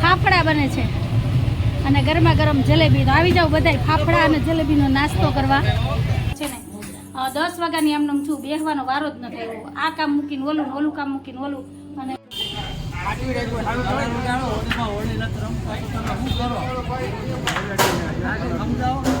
ફાફડા બને છે અને ગરમા ગરમ જલેબી તો આવી જાવ બધાય ફાફડા અને જલેબીનો નાસ્તો કરવા છે ને દસ વાગ્યાની એમનેમ છું બેસવાનો વારો જ નથી આવ્યો આ કામ મૂકીને ઓલું ઓલું કામ મૂકીને ઓલું અને જય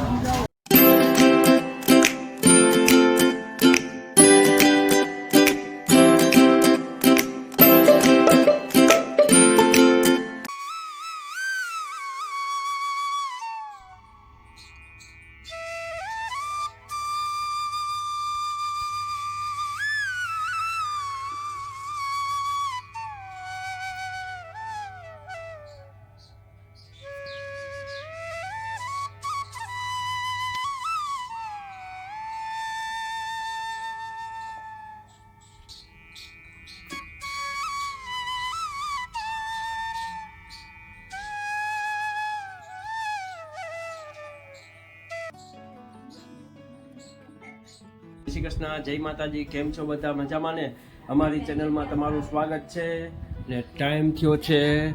શ્રી કૃષ્ણ, જય માતાજી, કેમ છો બધા? મજામાં ને? અમારી ચેનલમાં તમારું સ્વાગત છે ને ટાઈમ થયો છે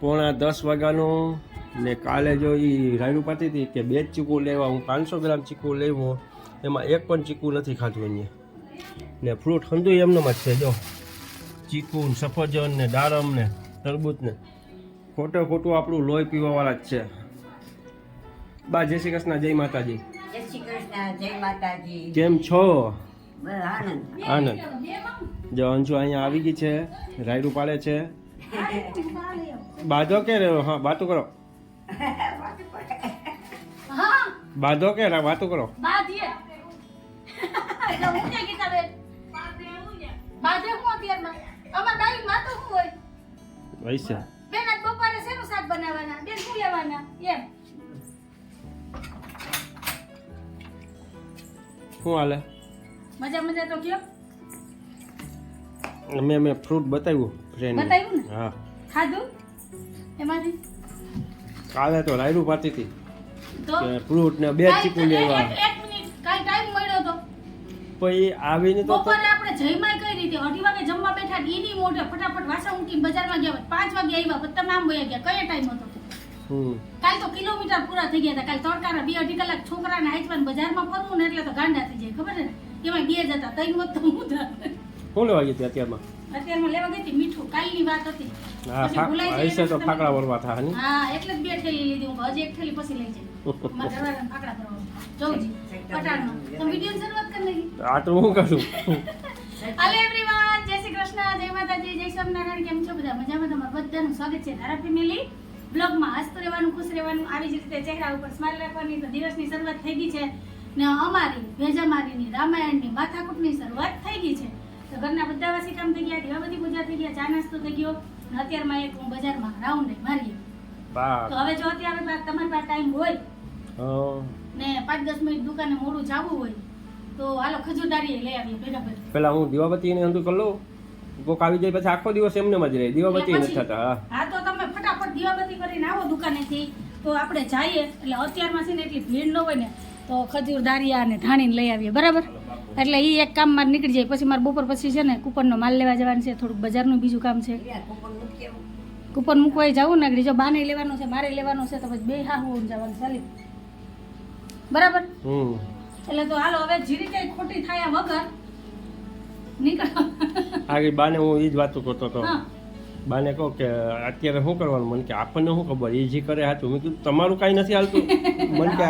પોણા દસ વાગ્યાનો ને કાલે જો એ રાયડું પાતી હતી કે બે જ ચીકુ લેવા, હું પાંચસો ગ્રામ ચીકુ લેવો, એમાં એક પણ ચીકુ નથી ખાધું અહીંયા. ને ફ્રૂટ ઠંડુ એમનો જ છે, જો. ચીકુ સફરજન ને દાડમ ને તરબૂચ ને. ખોટે ખોટું આપણું લોહી પીવાવાળા જ છે. બા, જય શ્રી કૃષ્ણ, જય માતાજી. જય શ્રી કૃષ્ણ જય માતાજી. કેમ છો? આનંદ. આનંદ. જો અંશુ અહીંયા આવી ગઈ છે રાયડું પાડે છે. બાધો કે રે હા વાતો કરો. હા બાધો કે રા- વાતો કરો. વૈસે બેન? બપોરે શેનું શાક બનાવવાના? બેન શું લેવાના? એમ. શું હાલે? મજા મજા તો કયો. મેં મેં ફ્રૂટ બતાવ્યું ફ્રેન્ડ બતાવ્યું ને? હા. ખાધું? એમાંથી? કાલે તો રાયડું પાતી હતી. ફ્રૂટ ને બે ચીકુ લેવા. એક- મિનિટ કાલ ટાઈમ મળ્યો તો. પછી આવીને તો બપોરે આપણે જઈમાં કઈ રીતે? અઢી વાગે જમવા બેઠા ઈની મોઢે ફટાફટ વાસણ ઊંટી બજારમાં ગયા પાંચ વાગે આવ્યા પછી તમામ વયા ગયા. કયો ટાઈમ હતો? કાલ તો કિલોમીટર પૂરા થઈ ગયા હતા. કાલ તડકાના બે અઢી કલાક છોકરાને હાચવાને બજારમાં ફરવું ને એટલે તો ગાંડા થઈ જાય. ખબર છે ને? એમાં બે જતા ત્રણ વખત હું હતા શું લેવા ગઈ હતી અત્યારમાં? અત્યારમાં લેવા ગઈ હતી મીઠું. કાલની વાત હતી. હા ભૂલાઈ તો ફાકડા વળવા થા ને હા એટલે જ બે થેલી લીધી હું. હજી એક થેલી પછી લઈ જઈ મારા ઘરવાળાને ફાકડા ભરવા જોઉંજી પટાણનો તો વીડિયો શરૂઆત કરી નાખી. આ તો હું કરું? હાલો એવરીવન જય શ્રી કૃષ્ણ. જય માતાજી. જય સ્વામિનારાયણ. કેમ છો? બધા મજામાં? તમારું બધાનું સ્વાગત છે. ધારા ફેમિલી. બ્લોગમાં હસતું રહેવાનું ખુશ રહેવાનું આવી જ રીતે ચહેરા ઉપર સ્માઇલ રાખવાની તો દિવસની શરૂઆત થઈ ગઈ છે ને અમારી ભેજામારીની રામાયણની માથાકૂટની શરૂઆત થઈ ગઈ છે. તો ઘરના બધા વાસી કામ થઈ ગયા દીવાબત્તી પૂજા થઈ ગયા ચા નાસ્તો થઈ ગયો ને અત્યારમાં એક હું બજારમાં રાઉન્ડ મારીએ. તો હવે જો અત્યારે તમારી પાસે ટાઈમ હોય ને પાંચ દસ મિનિટ દુકાને મોડું જવું હોય તો હાલો ખજૂરદારી લઈ આવીએ ભેગા ભેગા. પેલા હું દીવાબત્તીને અંધું કરી લઉં. કોક આવી જાય પછી આખો દિવસ એમને જ રહે. દીવાબત્તી નથી થતા હા. તો દીવાબત્તી કરીને આવો દુકાનેથી. તો આપણે જઈએ. એટલે અત્યારમાં છે ને એટલી ભીડ ન હોય ને તો ખજૂર દારિયા અને ધાણીને લઈ આવીએ. બરાબર? એટલે એ એક કામ મારે નીકળી જાય. પછી મારે બપોર પછી છે ને કૂપનનો માલ લેવા જવાનું છે. થોડુંક બજારનું બીજું કામ છે. કૂપન મૂકવાય જવું ને જો બાને લેવાનું છે મારે લેવાનું છે તો પછી બે હા હું જવાનું ચાલી બરાબર? હમ. એટલે તો હાલો હવે જીરી કઈ ખોટી થયા વગર નીકળો. આગળ બાને હું એ જ વાતો કરતો હતો. હા. બાને કહો કે અત્યારે શું કરવાનું? મને કે આપણને શું ખબર? એ જે કરે હાચું મેં કીધું તમારું કાંઈ નથી હાલતું. મને કે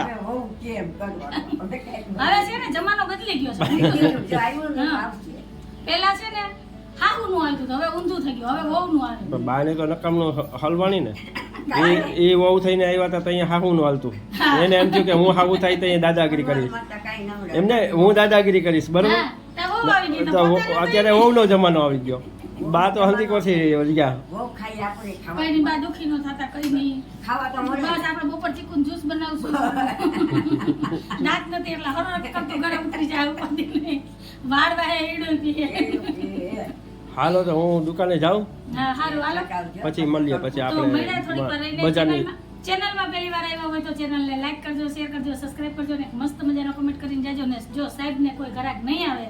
હવે છે ને જમાનો બદલી ગયો છે. નથી. જો આવ્યું ને હા. આવશે. પેલા છે ને હાહુ નું હાલતું હવે ઊંધું થઈ ગયું. હવે વહુ નું હાલે. બાને તો નકામનો હલવાણી ને. એ એ વહુ થઈને આવ્યા હતા ત્યાં હાહુ નું હાલતું. એને એમ થયું કે હું હાહુ થાય તો દાદાગીરી કરીશ. એમને હું દાદાગીરી કરીશ બરોબર? અત્યારે વહુ નો જમાનો આવી ગયો. બા તો હંધી કોથી ગયા વહુ ખાઈ આપણે કઈ ખાવા ની બા દુખી નો થતા કઈ નહીં ખાવા તો મળે. બસ આપણે બપોર ચીકુન જ્યુસ બનાવશું. દાંત નથી એટલે હરોળ કરતો ઘરે ઉતરી જાય ઉપાધિ નહીં વાળ વાહે ઈડું પીએ. હાલો તો હું દુકાને જાઉં. હા સારું હાલો. પછી મળીએ પછી આપણે બજારની. ચેનલમાં ચેનલમાં પહેલી વાર આવ્યા હોય તો ચેનલને લાઈક કરજો શેર કરજો સબસ્ક્રાઇબ કરજો ને મસ્ત મજાનો કમેન્ટ કરીને જાજો ને જો સાહેબને કોઈ ઘરાક નહીં આવે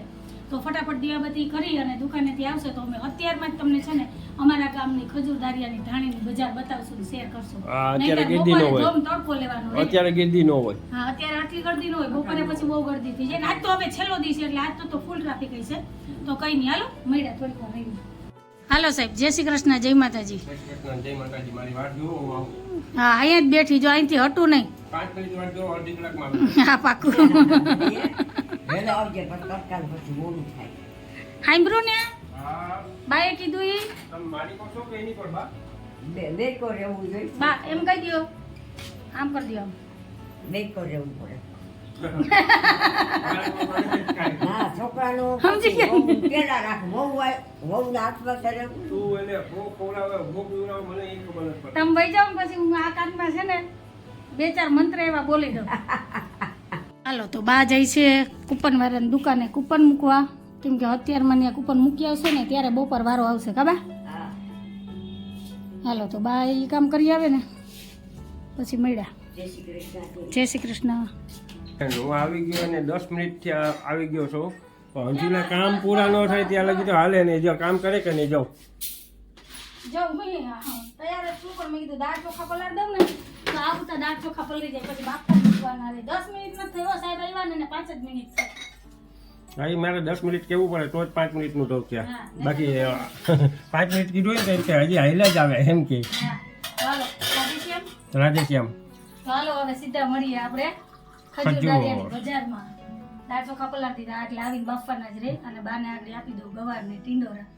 તો ફટાફટ દીવાબત્તી કરી અને દુકાનેથી આવશે તો અમે અત્યારમાં જ તમને છે ને અમારા ગામની ખજૂર દારિયાની ધાણીની બજાર બતાવશું શેર કરશું. અત્યારે ગીર્દી ન બપોરે હોય. તડકો લેવાનો અત્યારે ગીર્દી ન હોય. હા અત્યારે આટલી ગર્દી ન હોય બપોરે પછી બહુ ગર્દી થઈ જાય. ને આજ તો હવે છેલ્લો દિવસ એટલે આજ તો તો ફૂલ ટ્રાફિક હશે. તો કઈ નહીં હાલો મળ્યા થોડીક વાર રહીને. હાલો સાહેબ જય શ્રી કૃષ્ણ જય માતાજી. જય માતાજી મારી વાત જુઓ હા અહીંયા જ બેઠી જો અહીંથી હટું નહીં. પાંચ મિનિટ વાત જુઓ અડધી કલાકમાં હા પાકું. વહેલો આવજે પણ તત્કાલ પછી મોડું થાય. સાંભળ્યું ને. હા. બાએ કીધું ઈ. તમે મારી કહો છો કે એની પર બા? બે બેકો રહેવું જોઈએ. બા એમ કહી દ્યો. આમ કરી દ્યો. બેકો રહેવું પડે. હા. ના છોકરાનું સમજી ગયા. વહુ પેલા રાખ વહુ હોય વહુના હાથમાં કરે તું એને ભૂખ ખવડાવે ભૂખ પીવડાવે મને એ ખબર નથી તમે વહી જાઓ પછી હું આ કાનમાં છે ને બે ચાર મંત્ર એવા બોલી દઉં. હાલો તો બા જાય છે કૂપન વાળાની દુકાને કૂપન મૂકવા. કેમ કે અત્યારમાં ત્યાં કૂપન મૂકી આવશે ને ત્યારે બપોર વારો આવશે કાબા હાલો તો બા એ કામ કરી આવે ને? પછી મળ્યા. જય શ્રી કૃષ્ણ હું આવી ગયો અને દસ મિનિટથી આવી ગયો છું. પણ હજુના કામ પૂરા ન થાય ત્યાં લગી તો હાલે નહીં. જો કામ કરે કે નહીં? જાઉં. જો હું. તૈયાર જ છું પણ મેં કીધું દાળ ચોખા પલાળ દઉં ને. તો આવું તો દાળ ચોખા પલળી જાય પછી બાફતા મૂકવાના રે દસ મિનિટ નથી થયો સાહેબ આવ્યા ને પાંચ જ મિનિટ છે ભાઈ મારે દસ મિનિટ કેવું પડે તો જ પાંચ મિનિટનું નું ત્યાં હા. બાકી પાંચ મિનિટ કીધું હોય એમ કે હજી હાઈલા જ આવે એમ કે છે? રાધેશ્યામ ચાલો હવે સીધા મળીએ આપણે ખજૂર. બજારમાં દાળ ચોખા દીધા એટલે આવીને બાફવાના જ રે અને બાને આગળ આપી દઉં ગવાર ને ટીંડોરા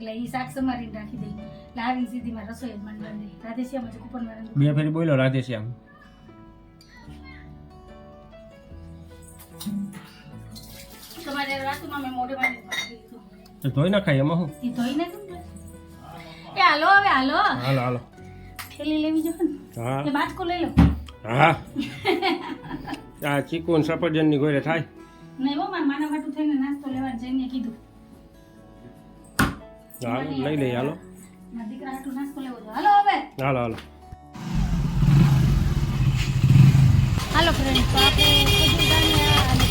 એટલે એ શાક સમારીને રાખી દઈ એટલે આવીને સીધી માં રસોઈ જ માંડવાની. રાધેશ્યામ કુપન મારે બે ફેરી બોલો રાધેશ્યામ. તમારે રાતમાં મેં મોઢે માંડી નાખી ધોઈ નખાય એમાં હું એ ધોઈને કેમ એ હાલો હવે હાલો. હાલો હાલો. થેલી લેવી જો ને. હા. બાટકો લઈ લો હા. આ ચીકુ ને સફરજનની ગોળે થાય. નહીં હો મારા માના વાટું થઈને નાસ્તો લેવા જઈને કીધું. હાલો લઈ લઈએ હાલો. હાલો હવે. હાલો હાલો. હાલો ફ્રેન્ડ તો આપણે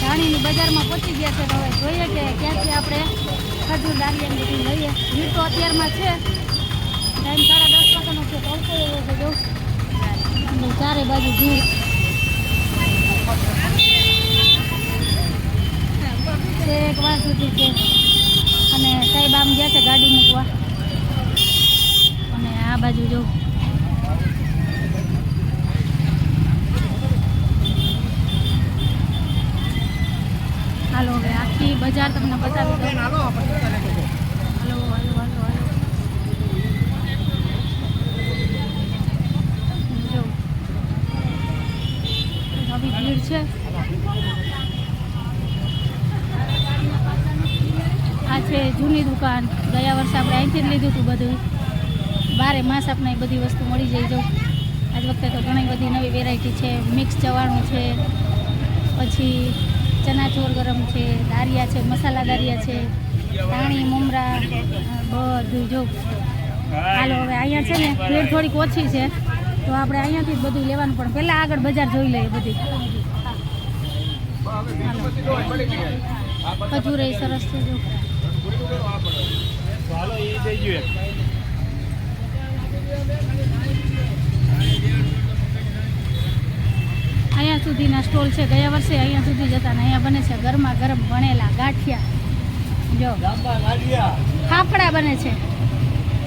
ધાણીની બજારમાં પહોંચી ગયા છે. તો હવે જોઈએ કે ક્યાંથી આપણે ખજૂર દાણિયાની બધું લઈએ. ભીડ તો અત્યારમાં છે. ટાઈમ સાડા દસ વાગ્યાનો છે તડકો એવો છે જો. ચારે બાજુ ભીડ. એક વાર સુધી છે. અને સાહેબ આમ ગયા છે ગાડી મૂકવા. અને આ બાજુ જો. હાલો હવે આખી બજાર તમને બતાવી હાલો હાલો હાલો હાલો જો. આવી ભીડ છે. આ છે જૂની દુકાન. ગયા વર્ષે આપણે અહીંથી જ લીધું હતું બધું. બારે માસ આપણે બધી વસ્તુ મળી જાય જો. આજ વખતે તો ઘણી બધી નવી વેરાયટી છે. મિક્સ ચવાણું છે. પછી ચનાચોર ગરમ છે, દારિયા છે, મસાલા દારિયા છે, ધાણી, મમરા, બધું જો. હાલો, હવે અહીંયા છે ને, ભીડ થોડીક ઓછી છે. તો આપણે અહીંયાથી જ બધું લેવાનું, પણ પહેલાં આગળ બજાર જોઈ લઈએ બધી. ખજૂર સરસ છે જો. અહીંયા સુધીના સ્ટોલ છે. ગયા વર્ષે અહીંયા સુધી જતા ને અહીંયા બને છે. ગરમા ગરમ ભણેલા ગાંઠિયા. જો. ફાફડા બને છે.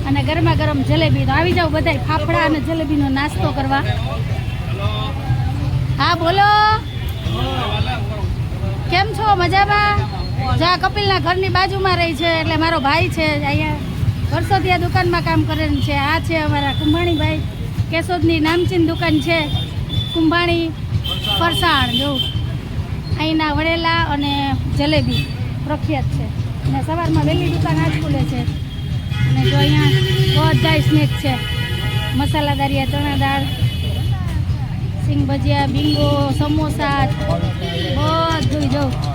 અને ગરમા ગરમ જલેબી. તો આવી જાવ બધા ફાફડા અને જલેબીનો નાસ્તો કરવા. હા બોલો. કેમ છો? મજામાં? જા, કપિલના ઘરની બાજુમાં રહી છે, એટલે મારો ભાઈ છે, અહીંયા વર્ષોથી આ દુકાનમાં કામ કરે છે. આ છે અમારા કુંભાણીભાઈ. કેશોદની નામચીન દુકાન છે. કુંભાણી ફરસાણ, જો. અહીંના વડેલા અને જલેબી પ્રખ્યાત છે. અને સવારમાં વહેલી દુકાન આજ ખુલે છે. અને જો અહીંયા બધાય સ્નેક છે. મસાલા દારિયા ચણા દાળ, સિંગ ભજીયા, બિંગો, સમોસા બધું જો.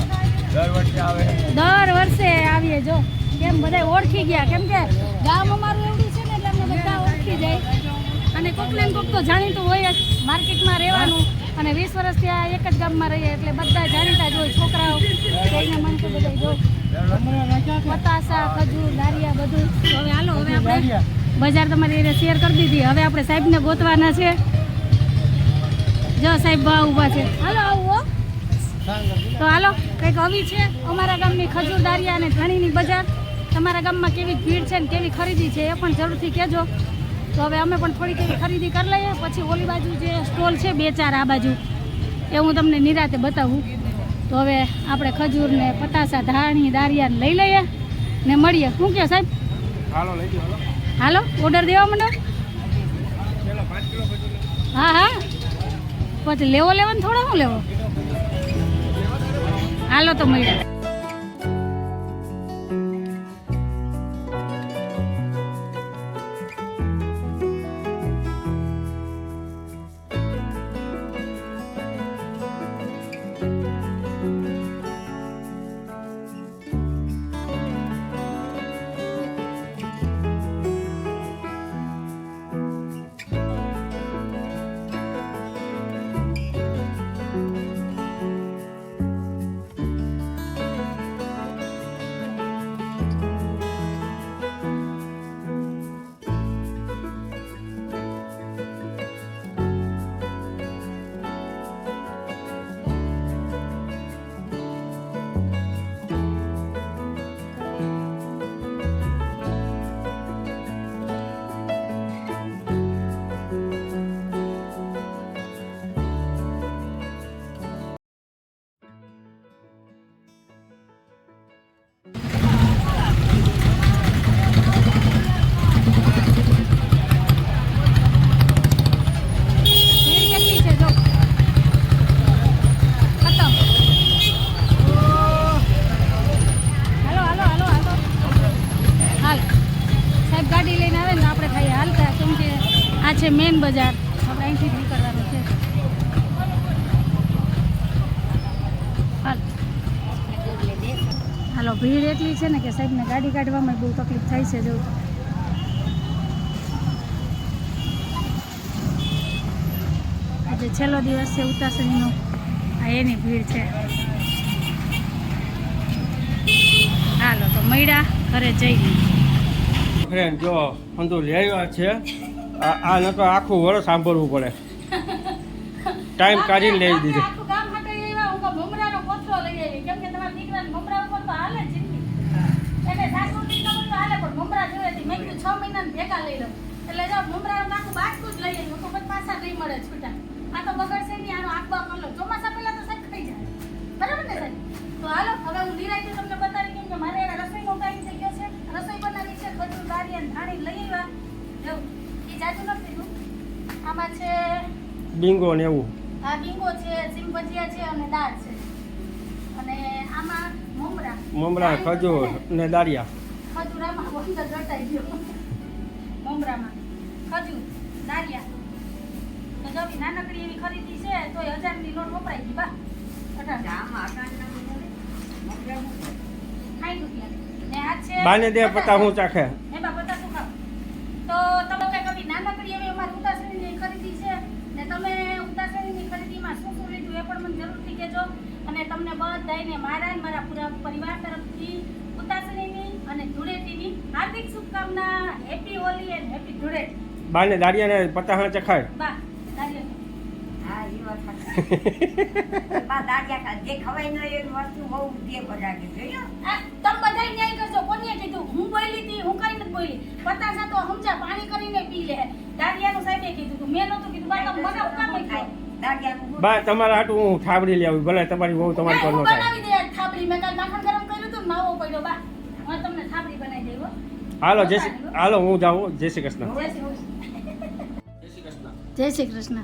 દર વર્ષે આવીએ જો. કેમ બધા ઓળખી ગયા? કેમ કે ગામ અમારું એવડું છે ને એટલે અમને બધા ઓળખી જાય. અને કોક ને કોક તો જાણીતું હોય જ. માર્કેટમાં રહેવાનું અને વીસ વર્ષથી આ એક જ ગામમાં રહીએ એટલે બધા જાણીતા જ હોય. છોકરાઓ અહીંયા માણસો બધા જો. પતાસા ખજૂર દારિયા બધું. હવે હાલો હવે આપણે બજાર તમારી એને શેર કરી દીધી. હવે આપણે સાહેબને ગોતવાના છે. જો સાહેબ ભાવ ઊભા છે. હાલો આવો. તો હાલો. કંઈક આવી છે અમારા ગામની ખજૂર દારિયા અને ધણીની બજાર. તમારા ગામમાં કેવી ભીડ છે ને કેવી ખરીદી છે એ પણ જરૂરથી કહેજો. તો હવે અમે પણ થોડીક એવી ખરીદી કરી લઈએ. પછી ઓલી બાજુ જે સ્ટોલ છે બે ચાર આ બાજુ એ હું તમને નિરાતે બતાવું. તો હવે આપણે ખજૂર ને પતાસા ધાણી દારિયા લઈ લઈએ ને મળીએ. શું કહો સાહેબ? હાલો લઈ જાઓ હાલો. ઓર્ડર દેવા માંડો ખજૂર હા હા. પછી લેવો લેવો ને થોડો શું લેવો? હાલો તો મળ્યા છે ને કે સાહેબને ગાડી કાઢવામાં બહુ તકલીફ થાય છે જો. આજે છેલ્લો દિવસ છે ઉતાસણીનો. આ એની ભીડ છે. હાલો તો મળ્યા ઘરે જઈ ફ્રેન્ડ જો અંદુ આવ્યા છે. આ ન નતો આખું વર્ષ સાંભળવું પડે. ટાઈમ કાઢીને લઈ દીધી આખું ગામ માટે આવ્યા હું કહું મમરાનો કોથળો લઈ આવી કેમ કે તમારા દીકરાને મમરા ઉપર તો હાલે જ જિંદગી એટલે સાસુજી તો બધું હાલે પણ મમરા જોઈએ હતી મેં કીધું છ મહિનાને ભેગા લઈ લઉં. એટલે જો મમરાનું આખું બાટકું જ લઈ આવી હું તો પછી પાછા નહીં મળે છૂટા. આ તો બગડશે નહીં આનો આખો કરી ચોમાસા પહેલા તો સાહેબ થઈ જાય. બરાબર ને સાહેબ? તો હાલો હવે હું નિરાયથી તમને બતાવી કેમ કે મારે એને રસોઈ ટાઈમ થઈ ગયો છે. રસોઈ બનાવી છે બધું દાળી અને ધાણી લઈ આવ્યા. જો એ જાજુ નથી લીધું આમાં છે બિંગો ને એવું. આ બીંગો છે સિંગ ભજીયા છે અને દાળ છે. અને આમાં મમરા. મમરા ખજૂર ને દાળિયા. ખજૂર આમાં વંદર રટાઈ ગયો. મમરામાં. ખજૂર નારિયા તો જો નાનકડી એવી ખરીદી છે તો એ હજારની નોટ વપરાઈ ગઈ બા. બાને દે પતા હું ચાખે. એ બા પચાસ શું ખાવ તો તમે કઈ કભી નાનકડી એવી અમારી ઉતાસણીની ખરીદી છે ને તમે ઉતાસણીની ખરીદીમાં શું શું લીધું એ પણ મને જરૂરથી કહેજો. અને તમને બધાયને મારા અને મારા પૂરા પરિવાર તરફથી અને ધૂળેટીની હાર્દિક શુભકામના. Happy Holi and happy Dhuleti બાને દાળિયા. ને પતા હા ચખાય બા દાડિયા ખા- જે ખવાય ન એવી વસ્તુ બહુ દે બધાને. જોયું? આ તમે બધાય ન્યાય કરજો. કોને કીધું? હું બોલી હતી હું કઈ નથી બોલી પતાસા તો સમજા પાણી કરીને પી લે. દાડિયાનું સાહેબે કીધું તું. મેં નહોતું કીધું. બા દાડિયાનું તમારા હાટું હું થાબડી લઈ આવી ભલે તમારી બહુ તમારી પર ન થાય બનાવી દે આજ થાબડી મેં કાલ માખણ ગરમ કર્યું હતું ને માવો પડ્યો બા હું તમને થાબડી બનાવી દઈ હો હાલો જય શ્રી હાલો હું જાઉં જય શ્રી કૃષ્ણ. જય શ્રી કૃષ્ણ.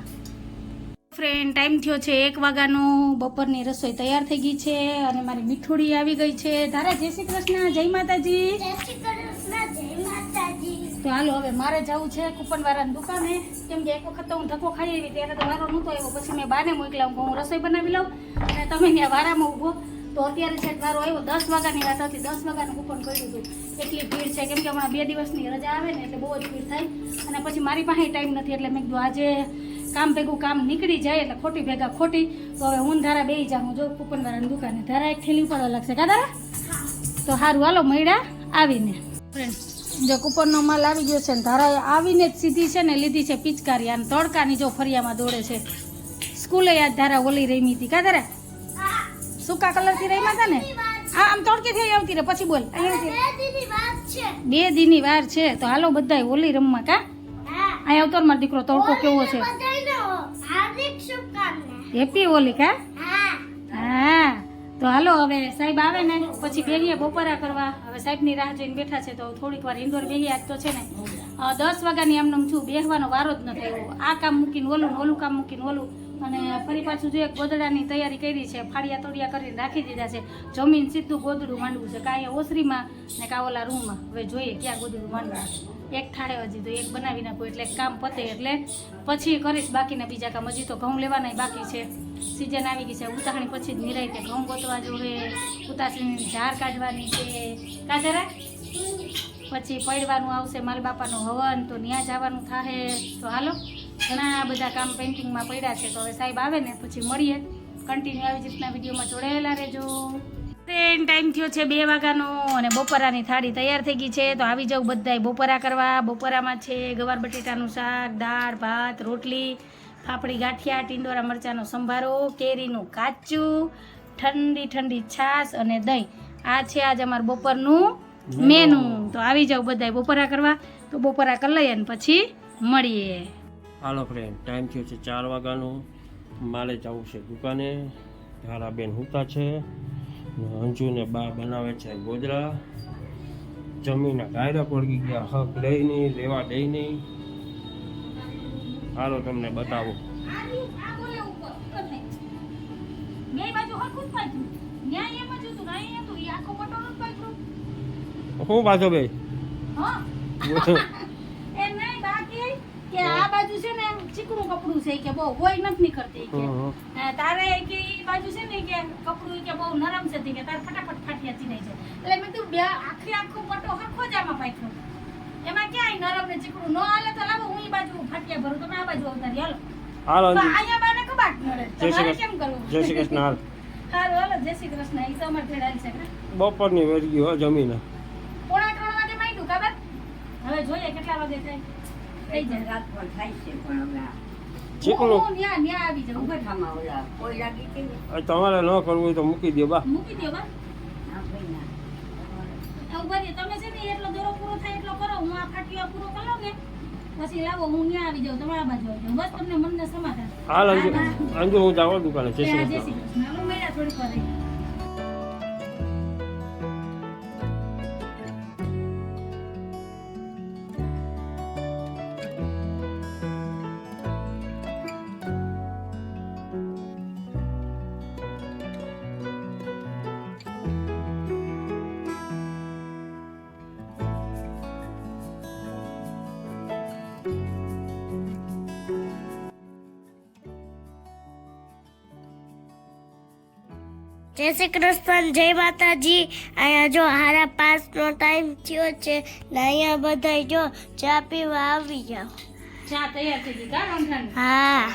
ફ્રેન્ડ ટાઈમ થયો છે એક વાગ્યાનો. બપોરની રસોઈ તૈયાર થઈ ગઈ છે અને મારી મીઠોડી આવી ગઈ છે. ધારા જય શ્રી કૃષ્ણ. જય માતાજી. તો હાલો હવે મારે જવું છે કૂપનવાળાની દુકાને. કેમ કે એક વખત તો હું ધક્કો ખાઈ આવી ત્યારે તો વારો નહોતો આવ્યો. પછી મેં બાને મોકલાવું હું રસોઈ બનાવી લઉં. અને તમે ત્યાં વારામાં ઊભો. તો અત્યારે છે મારો આવ્યો દસ વાગ્યાની વાત હતી, દસ વાગ્યાનું કૂપન કર્યું હતું. એટલી ભીડ છે કેમ કે હમણાં બે દિવસની રજા આવે ને એટલે બહુ જ ભીડ થાય. અને પછી મારી પાસે ટાઈમ નથી એટલે મેં કીધું આજે કામ ભેગું કામ નીકળી જાય એટલે ખોટી ભેગા ખોટી. તો હવે હું ધારા બેસી જાઉં. જો કૂપનવાળાની દુકાને. ધારા એક થેલી ઉપાડવા લાગશે કા ધારા? તો સારું હાલો, મળ્યા આવીને. ફ્રેન્ડ જો કુપનનો માલ આવી ગયો છે ને ધારાએ આવીને જ સીધી છે ને લીધી છે પિચકારી. અને તડકાની જો ફરિયામાં દોડે છે. સ્કૂલે યાદ ધારા ઓલી રમી હતી. કા ધારા? સૂકા કલરથી રમ્યા હતા ને? આ આમ તડકેથી આવતી રહે પછી બોલ. બે દીની વાર છે. તો હાલો બધાય હોલી રમવા કા? અહીં આવતો મારો દીકરો તડકો કેવો છે? હેપી ઓલી કા? હા. તો હાલો હવે સાહેબ આવે ને પછી બેહીએ બપોરા કરવા. હવે સાહેબની રાહ જોઈને બેઠા છે તો થોડીક વાર ઇન્દોર બેહીએ આજ તો છે ને. દસ વાગ્યાની એમને એમ છું બેહવાનો વારો જ ન થયો આ કામ મૂકીને ઓલું ઓલું કામ મૂકીને ઓલું. અને ફરી પાછું જો એક ગોદડાની તૈયારી કરી છે, ફાળિયા તોડિયા કરીને રાખી દીધા છે. જમીન સીધું ગોદડું માંડવું છે. કાંઈ ઓસરીમાં ને કાં ઓલા રૂમમાં. હવે જોઈએ ક્યાં ગોદડું માંડવું એક થાળે હજી તો એક બનાવી નાખું એટલે કામ પતે એટલે પછી કરીશ બાકીના બીજા કામ. હજી તો ઘઉં લેવાના બાકી છે. સિઝન આવી ગઈ છે. ઉતાહણી પછી જ નિરાય કે ઘઉં ગોતવા જોવે. ઉતાસણીની ઝાર કાઢવાની છે. કાઢરા પછી પડવાનું આવશે માલ બાપાનું હવન. તો ત્યાં જવાનું થાહે. તો હાલો. ઘણા બધા કામ પેઇન્ટિંગમાં પડ્યા છે તો હવે સાહેબ આવે ને પછી મળીએ. કન્ટિન્યુ આવી રીતના વિડીયોમાં જોડાયેલા રહેજો. ટ્રેન ટાઈમ થયો છે બે વાગ્યાનો અને બપોરાની થાળી તૈયાર થઈ ગઈ છે તો આવી જાવ બધાય બપોરા કરવા. બપોરામાં છે ગવાર બટેટાનું શાક દાળ ભાત રોટલી ફાફડી ગાંઠિયા ટીંડોરા મરચાંનો સંભારો કેરીનું કાચું ઠંડી ઠંડી છાશ અને દહીં. આ છે આજ અમારું બપોરનું મેનુ. તો આવી જાવ બધાય બપોરા કરવા તો બપોરા કરી લઈએ ને પછી મળીએ. હાલો ફ્રેન્ડ ટાઈમ થયો છે ચાર વાગ્યાનો. મારે જવું છે દુકાને. ધારાબેન હુતા છે. અંજુને ને બા બનાવે છે ગોદરા. જમીનના ડાયરા પડગી ગયા હક દઈ નહીં લેવા દઈ નહીં. હાલો તમને બતાવો. શું પાછો બાકી કે આ બાજુ છે ને ચીકણું કપડું છે કે બહુ કોઈ નથી નીકળતી કે. તારે કે ઈ બાજુ છે ને કે કપડું કે બહુ નરમ છે કે તારે ફટાફટ ફાટિયા ચીનાઈ છે એટલે મેં કીધું બે આખી આખો પટો હરખો જ આમાં પાથરો એમાં ક્યાંય નરમ ને ચીકણું ન હાલે તો લાવો હું ઈ બાજુ ફાટિયા ભરું તમે આ બાજુ અવતારી હાલો. હાલો અહીંયા બાને કબાટ નડે. જય શ્રી તમારે કૃષ્ણ. કેમ કરવું? જય શ્રી કૃષ્ણ હાલ. હાલો હાલો જય શ્રી કૃષ્ણ. ઈ તો અમારે ભેળાય છે. બપોરની વેરી ગયો હો જમીને. પોણા ત્રણ વાગે માંડ્યું ખબર? હવે જોઈએ કેટલા વાગે થાય. થઈ જાય રાત થાય છે પણ હવે ચીકણું આવી જાઉં. ઉભઠામાં ઓલા. કોઈ લાગી તમારે ન કરવું હોય તો મૂકી દો બા. મૂકી દો બા. આ ભાઈ ના આ ઊભા રહ્યો. તમે છે ને એટલો દોરો પૂરો થાય એટલો કરો. હું આ ફાટિયા પૂરો કરી લઉં ને. પછી લાવો હું ત્યાં આવી જાઉં તમે આ બાજુ આવી બસ તમને મનને સમાધાન. હાલ અંજુ હા, જાઉં દુકાને. જય શ્રી કૃષ્ણ. જય શ્રી કૃષ્ણ જય માતાજી. અહીંયા જો હારા પાસનો ટાઈમ થયો છે ને અહીંયા બધા જો ચા પીવા આવી જાઓ. ચા તૈયાર થઈ ગઈ કા? હા.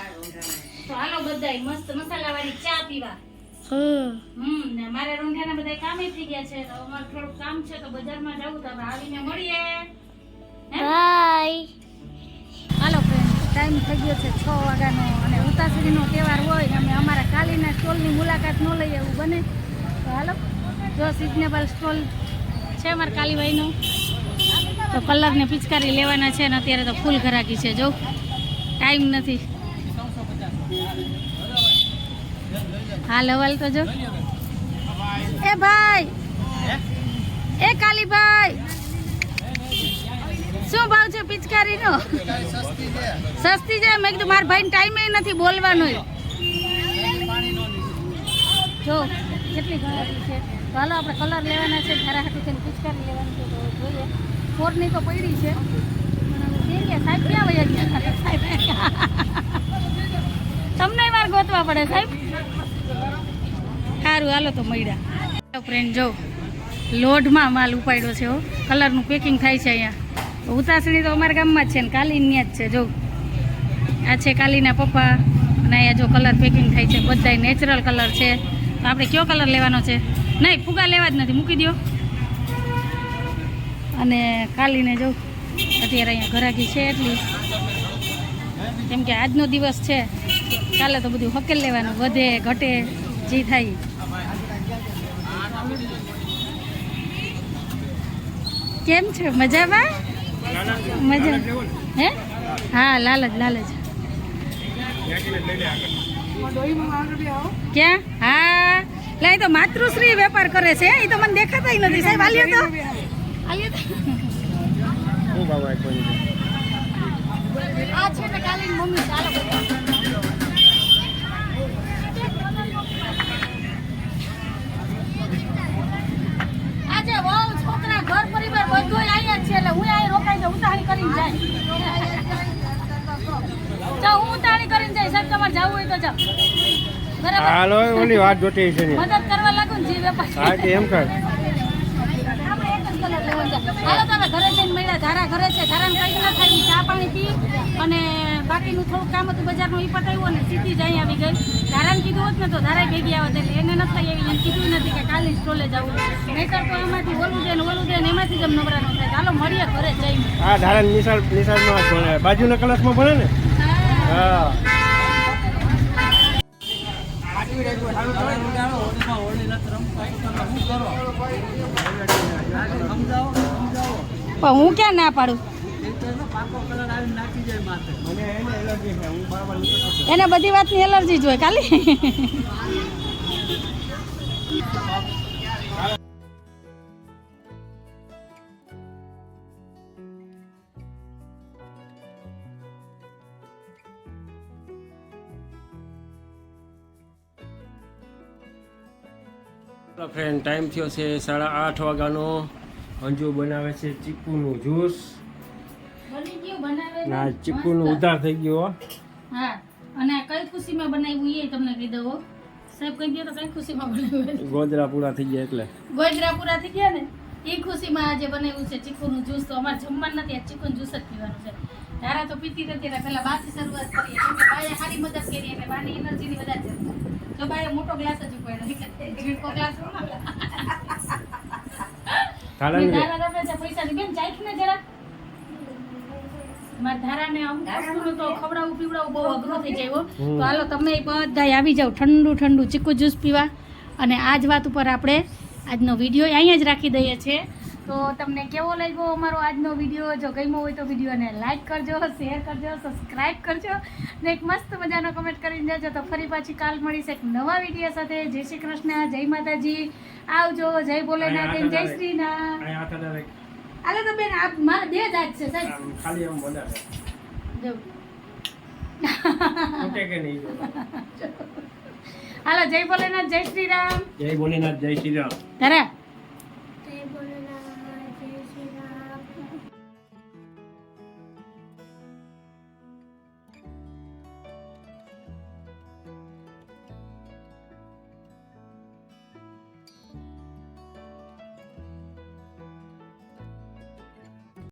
તો હાલો બધાય મસ્ત મસાલાવાળી ચા પીવા. હમ. હમ ને મારે રોંઠાના બધા કામે થઈ ગયા છે. તો અમારે થોડુંક કામ છે તો બજારમાં જવું તો આવીને મળીએ. બાય ટાઈમ થઈ ગયો છે છ વાગ્યાનો અને ઉતાસળીનો તહેવાર હોય અમે અમારા કાલીના સ્ટોલની મુલાકાત ન લઈએ એવું બને. તો હાલો જો સિઝનેબલ સ્ટોલ છે અમારા કાલીભાઈનો તો કલરને પિચકારી લેવાના છે ને અત્યારે તો ફૂલ ઘરાકી છે જો. ટાઈમ નથી. હાલ હવાલ તો જો. એ ભાઈ એ કાલીભાઈ. શું ભાવ છે પિચકારીનો? સસ્તી છે. મેં કીધું, મારા ભાઈને ટાઈમે નથી બોલવાનો. જો, કેટલી ગણતરી છે. ચાલો આપણે કલર લેવાના છે. ઘરા હાટું છે પિચકારી લેવાની છે. જોઈએ. ફોરની તો પડી છે. સાહેબ, ક્યાં વયા ગયા? સાહેબ, તમને વાર ગોતવા પડે, સાહેબ. સારું, હાલો તો મળ્યા. ફ્રેન્ડ જો, લોઢમાં માલ ઉપાડ્યો છે કલરનું પેકિંગ થાય છે અહીંયા. ઉતાસણી તો અમારા ગામમાં જ છે ને કાલીની જ છે, જો. આ છે કાલીના પપ્પા અને અહીંયા જો કલર પેકિંગ થાય છે, બધાય નેચરલ કલર છે. તો આપણે કયો કલર લેવાનો છે? નહીં, ફુગા લેવા જ નથી, મૂકી દો અને કાલીને જો, અત્યારે અહીંયા ઘરાકી છે એટલી. કેમ કે આજનો દિવસ છે, કાલે તો બધું હકેલ લેવાનું, વધે, ઘટે, જે થાય. કેમ છે? મજામાં? મજા. હે? હા લાલચ લાલચ ક્યાં? હા. લે તો માતૃશ્રી વેપાર કરે છે એ તો મને દેખાતા નથી. સાહેબ આલ્યો તો. આલ્યો તો. આ છે ને કાલે મમ્મી ચાલો આજે વહુ છોકરા ઘર પરિવાર બધું અહીંયા જ છે એટલે હું અહીં રોકાઈ જાઉં ઉતાવળી કરીને જાય જાઓ હું ઉતાવળી કરીને જાય સાહેબ તમારે જવું હોય તો જાઓ બરાબર હાલો ઓલી વાત જોતી છે ને. મદદ કરવા લાગુ ને જે હા તે એમ કર. હાલો તમે ઘરે જઈને મળ્યા ધારા ઘરે છે ધારાને કંઈ ના થાય ચા પાણી પી અને બાકીનું થોડું કામ હતું બજારનું ઈ પતાવ્યું અને સીધી જ અહીં આવી ગઈ. ધારાને કીધું હોત ને તો ધારાય ભેગી આવત એટલે એને નથી આવી એને કીધું નથી કે કાલે સ્ટોલે જવું નહીતર તો એમાંથી ઓલું દે ને ઓલું દે ને એમાંથી જ અમ નવરા ન થાય. હાલો મળીએ ઘરે જઈને. આ ધારા નિશાળ નિશાળમાં ભણે. બાજુના ક્લાસમાં ભણે ને? હા. હું ક્યાં ના પાડું? એને બધી વાતની એલર્જી જ ખાલી. ફ્રેન્ડ ટાઈમ થયો છે સાડા આઠ વાગ્યાનો. અંજુ બનાવે છે ચીકુનું જ્યુસ ના ચીકુનું ઉધાર થઈ ગયો હા. અને કઈ ખુશીમાં બનાવ્યું એ તમને કહી દઉં સાહેબ કહી દે તો કઈ ખુશીમાં બનાવ્યું ગોદરા પૂરા થઈ ગયા એટલે. ગોજરા પૂરા થઈ ગયા ને? એ ખુશીમાં આજે બનાવ્યું છે ચીકુનું જ્યુસ તો અમારે જમવાનું નથી આ ચીકુનું જ્યુસ જ પીવાનું છે. તારા તો પીતી નથી એટલે પહેલા બાસી શરૂઆત કરીએ બાએ સારી મદદ કરી એટલે બાની એનર્જીની વધારે છે મોટો ગ્લાસ જ ગ્લાસ પૈસા બેન ચાખ ને જરા મારા ધારાને અમુક તો ખવડાવવું પીવડાવવું બહુ અઘરું થઈ જાય તો હાલો તમે બધા આવી જાઓ ઠંડુ ઠંડુ ચીકુ જ્યુસ પીવા. અને આ જ વાત ઉપર આપણે આજનો વીડિયો અહીંયા જ રાખી દઈએ છીએ. તો તમને કેવો લાગ્યો અમારો આજનો વીડિયો? જો ગમ્યો હોય તો વિડીયોને લાઈક કરજો શેર કરજો સબસ્ક્રાઈબ કરજો ને એક મસ્ત મજાનો કમેન્ટ કરીને જજો. તો ફરી પાછી કાલ મળીશ એક નવા વીડિયો સાથે. જય શ્રી કૃષ્ણ જય માતાજી. આવજો જય ભોલેનાથ જય શ્રીનાથ. હાલો તો બેન આપ મારા બે દાંત છે સાહેબ. ખાલી એમ જો. કે નહીં? હાલો જય ભોલેનાથ જય શ્રી રામ જય ભોલેનાથ જય શ્રી રામ તારા